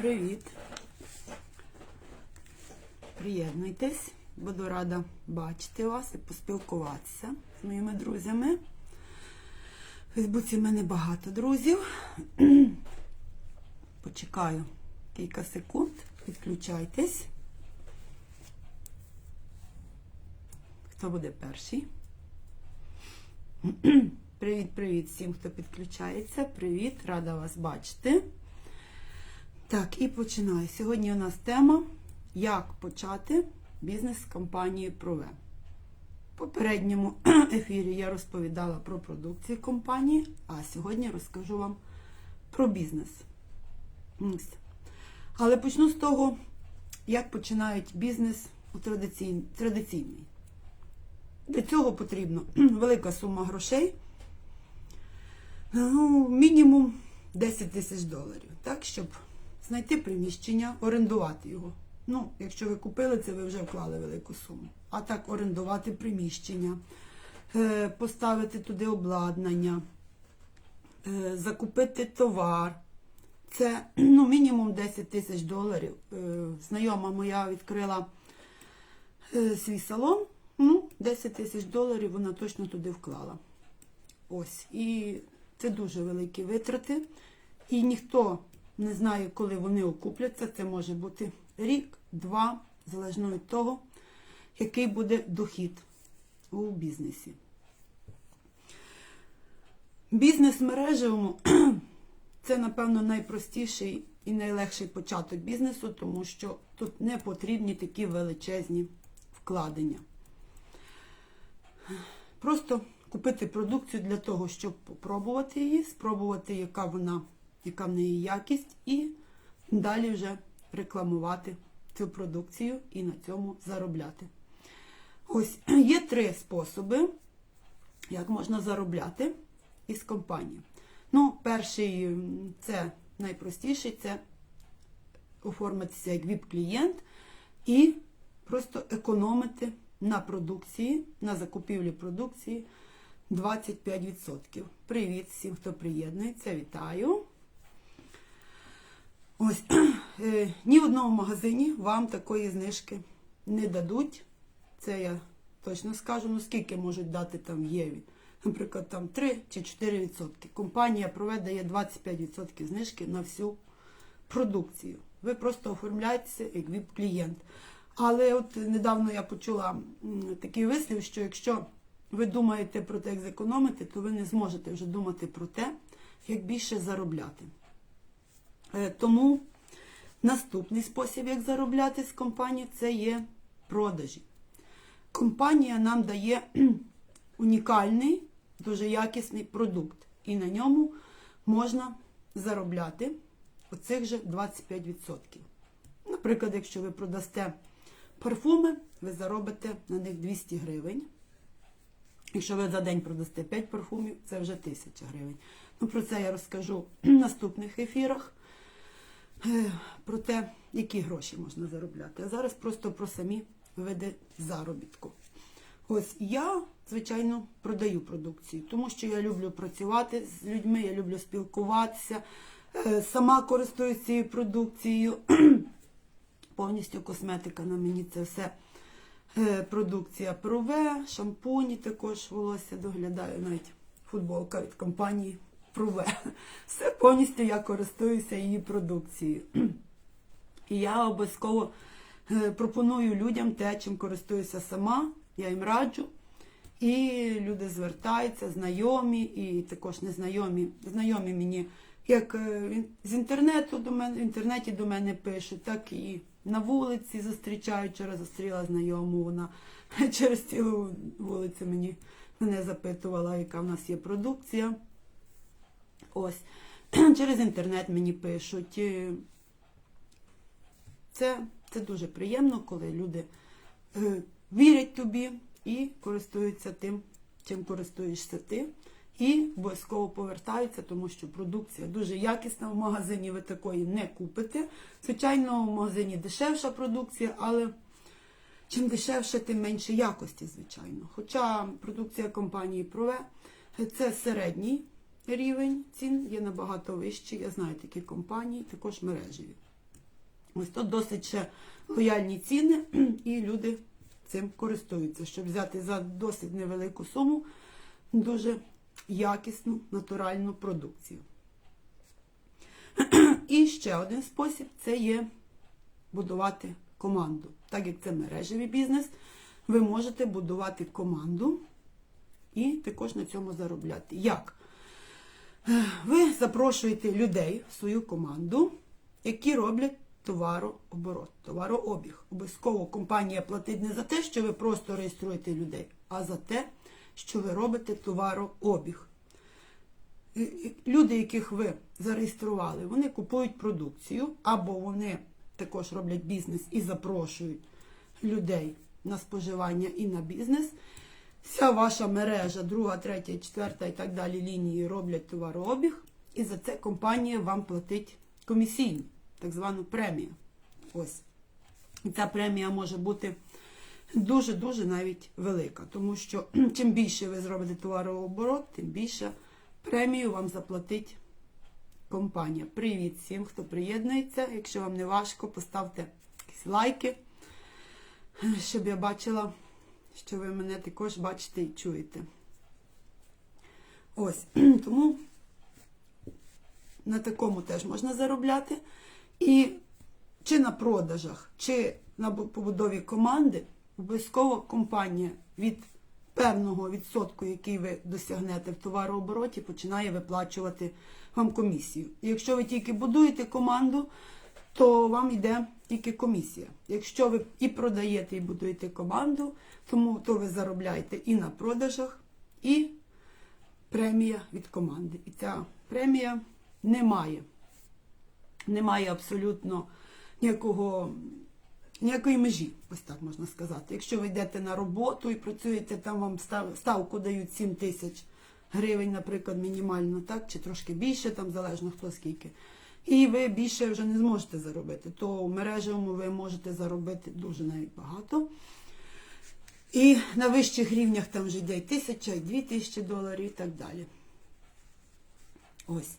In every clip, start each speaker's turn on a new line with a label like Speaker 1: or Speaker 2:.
Speaker 1: Привіт. Приєднуйтесь. Буду рада бачити вас і поспілкуватися з моїми друзями. В Фейсбуці в мене багато друзів. Почекаю кілька секунд. Підключайтесь. Хто буде перший? Привіт-привіт всім, хто підключається. Привіт, рада вас бачити. Так, і починаю. Сьогодні у нас тема Як почати бізнес з компанії Прове. В попередньому ефірі я розповідала про продукцію компанії, а сьогодні розкажу вам про бізнес. Але почну з того, як починають бізнес у традиційний. Для цього потрібно велика сума грошей, ну, мінімум 10 тисяч доларів, так, щоб знайти приміщення, орендувати його. Ну, якщо ви купили це, ви вже вклали велику суму. А так орендувати приміщення, е, поставити туди обладнання, е, закупити товар. Це ну, мінімум 10 тисяч доларів. Е, Знайома моя відкрила свій салон. Ну, 10 тисяч доларів вона точно туди вклала. Ось. І це дуже великі витрати. І ніхто не знає, коли вони окупляться. Це може бути рік, два, залежно від того, який буде дохід у бізнесі. Бізнес мережевому це, напевно, найпростіший і найлегший початок бізнесу, тому що тут не потрібні такі величезні вкладення. Просто купити продукцію для того, щоб попробувати її, спробувати, яка вона, яка в неї якість, і далі вже рекламувати цю продукцію і на цьому заробляти. Ось є три способи, як можна заробляти із компанії. Ну, перший це найпростіший це оформитися як ВІП-клієнт і просто економити на продукції, на закупівлі продукції 25%. Привіт всім, хто приєднується, вітаю. Ось е, ні в одному магазині вам такої знижки не дадуть. Це я точно скажу. Ну скільки можуть дати там в Єві? Наприклад, там 3 чи 4%. Компанія проведає 25% знижки на всю продукцію. Ви просто оформляєтеся як ВІП-клієнт. Але от недавно я почула такий вислів, що якщо ви думаєте про те, як зекономити, то ви не зможете вже думати про те, як більше заробляти. Е, Тому наступний спосіб, як заробляти з компанії, це є продажі. Компанія нам дає унікальний, дуже якісний продукт. І на ньому можна заробляти оцих же 25%. Наприклад, якщо ви продасте парфуми, ви заробите на них 200 гривень. Якщо ви за день продасте 5 парфумів, це вже 1000 гривень. Ну, про це я розкажу в наступних ефірах. Е, Про те, які гроші можна заробляти. А зараз просто про самі види заробітку. Ось я, звичайно, продаю продукцію, тому що я люблю працювати з людьми, я люблю спілкуватися, е, сама користуюсь цією продукцією. Повністю косметика на мені це все е, продукція Прове, шампуні також волосся доглядаю, навіть футболка від компанії Прове. Все повністю я користуюся її продукцією. І я обов'язково е, пропоную людям те, чим користуюся сама, я їм раджу. І люди звертаються, знайомі, і також незнайомі. Знайомі мені як е, з інтернету до мене, в інтернеті до мене пишуть, так і на вулиці зустрічають. Вчора зустріла знайому, вона через цілу вулицю мені мене запитувала, яка в нас є продукція. Ось. Через інтернет мені пишуть. Це, це дуже приємно, коли люди е, вірять тобі і користуються тим, чим користуєшся ти. І обов'язково повертаються, тому що продукція дуже якісна в магазині, ви такої не купите. Звичайно, в магазині дешевша продукція, але чим дешевше, тим менше якості, звичайно. Хоча продукція компанії Прове це середній рівень цін, є набагато вищий. Я знаю такі компанії, також мережеві. Ось тут досить ще лояльні ціни, і люди цим користуються, щоб взяти за досить невелику суму дуже якісну натуральну продукцію. І ще один спосіб це є будувати команду. Так як це мережевий бізнес, ви можете будувати команду і також на цьому заробляти. Як? Ви запрошуєте людей в свою команду, які роблять товарооборот, товарообіг. Обов'язково компанія платить не за те, що ви просто реєструєте людей, а за те, що ви робите товарообіг. Люди, яких ви зареєстрували, вони купують продукцію, або вони також роблять бізнес і запрошують людей на споживання і на бізнес. Вся ваша мережа, друга, третя, четверта і так далі лінії роблять товарообіг, і за це компанія вам платить комісійну, так звану премію. Ось. І ця премія може бути дуже-дуже навіть велика, тому що чим більше ви зробите товарооборот, тим більше премію вам заплатить компанія. Привіт всім, хто приєднується. Якщо вам не важко, поставте якісь лайки, щоб я бачила, що ви мене також бачите і чуєте. Ось, тому на такому теж можна заробляти. І чи на продажах, чи на побудові команди, обов'язково компанія від певного відсотку, який ви досягнете в товарообороті, починає виплачувати вам комісію. Якщо ви тільки будуєте команду, то вам йде тільки комісія. Якщо ви і продаєте, і будуєте команду, тому то ви заробляєте і на продажах, і премія від команди. І ця премія не має немає абсолютно ніякого, ніякої межі, ось так можна сказати. Якщо ви йдете на роботу і працюєте, там вам ставку дають 7 тисяч гривень, наприклад, мінімально, так, чи трошки більше, там залежно хто скільки. І ви більше вже не зможете заробити, то в мережевому ви можете заробити дуже навіть багато. І на вищих рівнях там вже йде і тисяча, і дві тисячі доларів і так далі. Ось.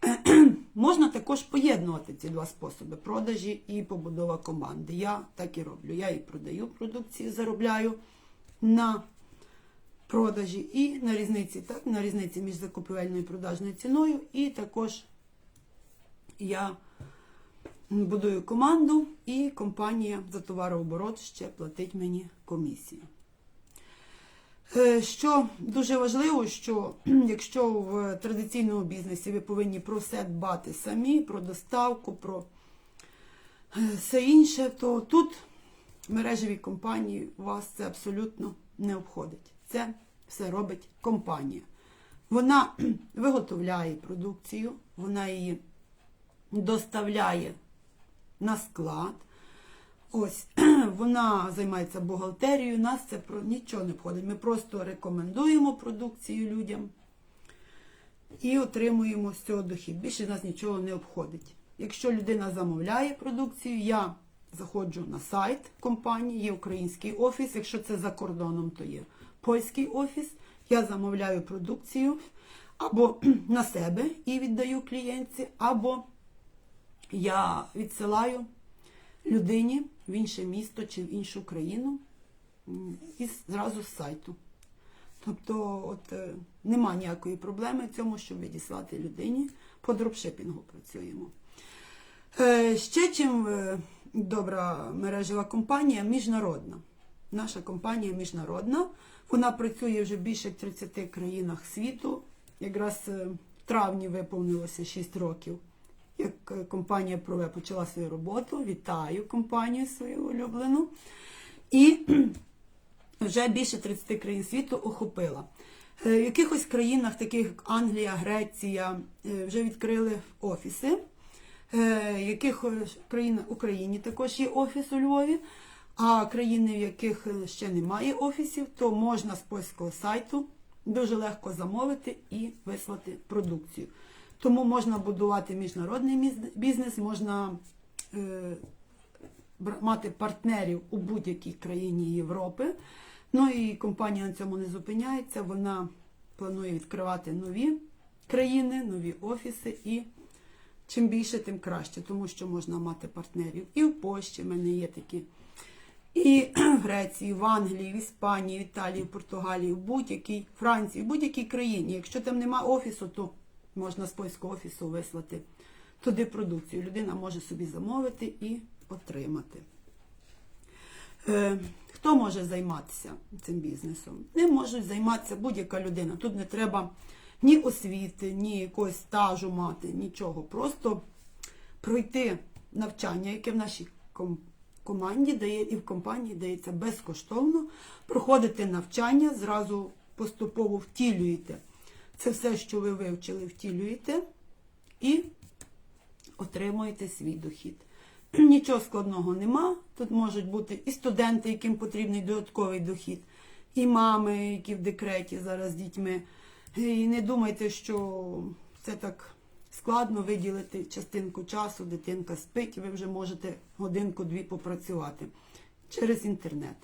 Speaker 1: Можна також поєднувати ці два способи продажі і побудова команди. Я так і роблю. Я і продаю продукцію, заробляю на продажі і на різниці, так, на різниці між закупівельною і продажною ціною. І також я будую команду, і компанія за товарооборот ще платить мені комісію. Е, Що дуже важливо, що якщо в традиційному бізнесі ви повинні про все дбати самі, про доставку, про е, все інше, то тут мережеві компанії вас це абсолютно не обходить. Це все робить компанія. Вона виготовляє продукцію, вона її доставляє на склад. Ось вона займається бухгалтерією, нас це про нічого не входить. Ми просто рекомендуємо продукцію людям і отримуємо з цього дохід. Більше нас нічого не обходить. Якщо людина замовляє продукцію, я заходжу на сайт компанії, є український офіс. Якщо це за кордоном, то є польський офіс. Я замовляю продукцію або на себе і віддаю клієнтці, або я відсилаю людині в інше місто чи в іншу країну і зразу з сайту. Тобто, от е, нема ніякої проблеми в цьому, щоб відіслати людині. По дропшипінгу працюємо. Е, Ще чим е, добра мережева компанія міжнародна. Наша компанія міжнародна. Вона працює вже більше 30 країнах світу. Якраз е, в травні виповнилося 6 років як е, компанія Прове почала свою роботу. Вітаю компанію свою улюблену. І вже більше 30 країн світу охопила. Е, В якихось країнах, таких як Англія, Греція, е, вже відкрили офіси. В яких країн Україні також є офіс у Львові. А країни, в яких ще немає офісів, то можна з польського сайту дуже легко замовити і вислати продукцію. Тому можна будувати міжнародний бізнес, можна е, мати партнерів у будь-якій країні Європи. Ну і компанія на цьому не зупиняється. Вона планує відкривати нові країни, нові офіси і чим більше, тим краще, тому що можна мати партнерів. І в Польщі в мене є такі. І в Греції, в Англії, в Іспанії, в Італії, в Португалії, в будь-якій Франції, в будь-якій країні. Якщо там нема офісу, то можна з польського офісу вислати туди продукцію. Людина може собі замовити і отримати. Е, Хто може займатися цим бізнесом? Не можуть займатися будь-яка людина. Тут не треба ні освіти, ні якогось стажу мати, нічого. Просто пройти навчання, яке в нашій команді дає і в компанії дається безкоштовно. Проходите навчання, зразу поступово втілюєте. Це все, що ви вивчили, втілюєте і отримуєте свій дохід. Нічого складного нема. Тут можуть бути і студенти, яким потрібний додатковий дохід, і мами, які в декреті зараз з дітьми. І не думайте, що це так складно виділити частинку часу, дитинка спить, і ви вже можете годинку-дві попрацювати через інтернет.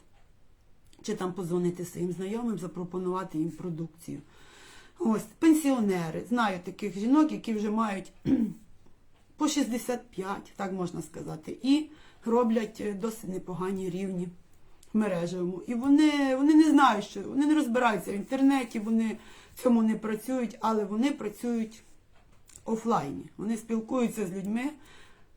Speaker 1: Чи там позвонити своїм знайомим, запропонувати їм продукцію. Ось, пенсіонери. Знаю таких жінок, які вже мають по 65, так можна сказати, і роблять е, досить непогані рівні в мережевому. І вони, вони не знають, що вони не розбираються в інтернеті, вони в цьому не працюють, але вони працюють офлайні. Вони спілкуються з людьми,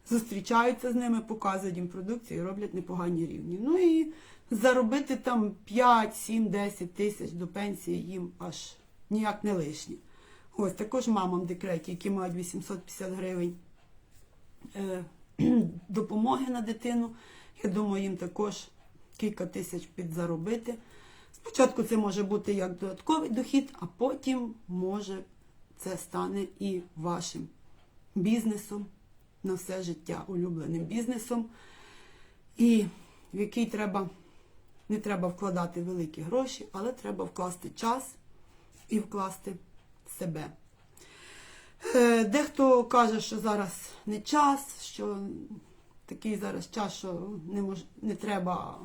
Speaker 1: зустрічаються з ними, показують їм продукцію і роблять непогані рівні. Ну і заробити там 5, 7, 10 тисяч до пенсії їм аж ніяк не лишні. Ось також мамам в декреті, які мають 850 гривень е, допомоги на дитину. Я думаю, їм також кілька тисяч підзаробити. Спочатку це може бути як додатковий дохід, а потім може це стане і вашим бізнесом на все життя, улюбленим бізнесом, і в який треба, не треба вкладати великі гроші, але треба вкласти час і вкласти себе. Е, Дехто каже, що зараз не час, що такий зараз час, що не, мож, не треба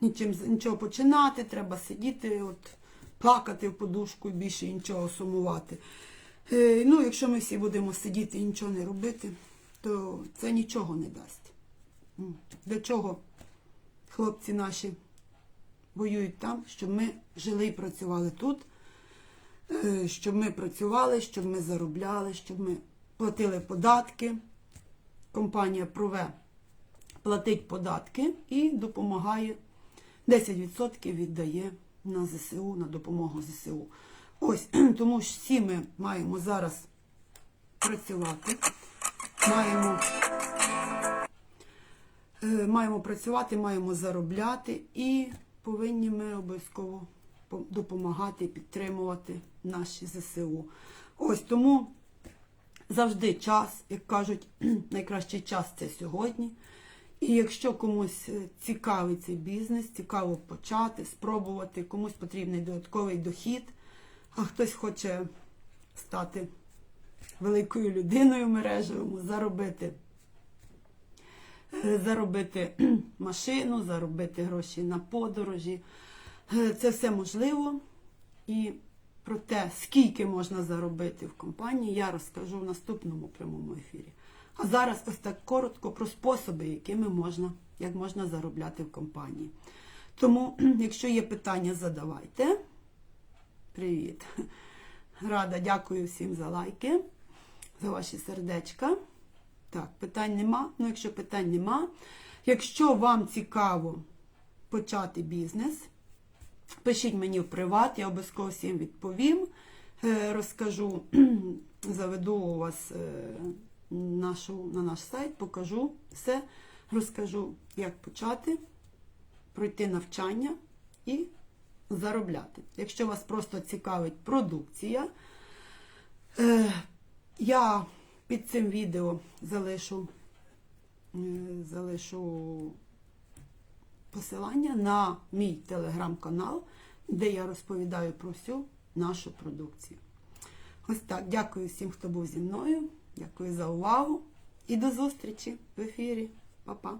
Speaker 1: нічим, нічого починати, треба сидіти, от, плакати в подушку і більше нічого сумувати. Е, Ну, якщо ми всі будемо сидіти і нічого не робити, то це нічого не дасть. Для чого хлопці наші воюють там, щоб ми жили і працювали тут, щоб ми працювали, щоб ми заробляли, щоб ми платили податки. Компанія Прове платить податки і допомагає 10% віддає на ЗСУ, на допомогу ЗСУ. Ось, тому що всі ми маємо зараз працювати, маємо, е, маємо працювати, маємо заробляти і повинні ми обов'язково допомагати, підтримувати наші ЗСУ. Ось тому завжди час, як кажуть, найкращий час це сьогодні. І якщо комусь е, цікавий цей бізнес, цікаво почати, спробувати, комусь потрібний додатковий дохід, а хтось хоче стати великою людиною мережевому, заробити, е, заробити машину, заробити гроші на подорожі. Е, Це все можливо. І про те, скільки можна заробити в компанії, я розкажу в наступному прямому ефірі. А зараз ось так коротко про способи, якими можна, як можна заробляти в компанії. Тому, якщо є питання, задавайте. Привіт. Рада, дякую всім за лайки, за ваші сердечка. Так, питань нема. Ну, якщо питань нема, якщо вам цікаво почати бізнес, пишіть мені в приват, я обов'язково всім відповім. Е, Розкажу, заведу у вас е, нашу, на наш сайт, покажу все, розкажу, як почати, пройти навчання і заробляти. Якщо вас просто цікавить продукція, е, я під цим відео залишу, залишу посилання на мій телеграм-канал, де я розповідаю про всю нашу продукцію. Ось так. Дякую всім, хто був зі мною. Дякую за увагу і до зустрічі в ефірі. Па-па!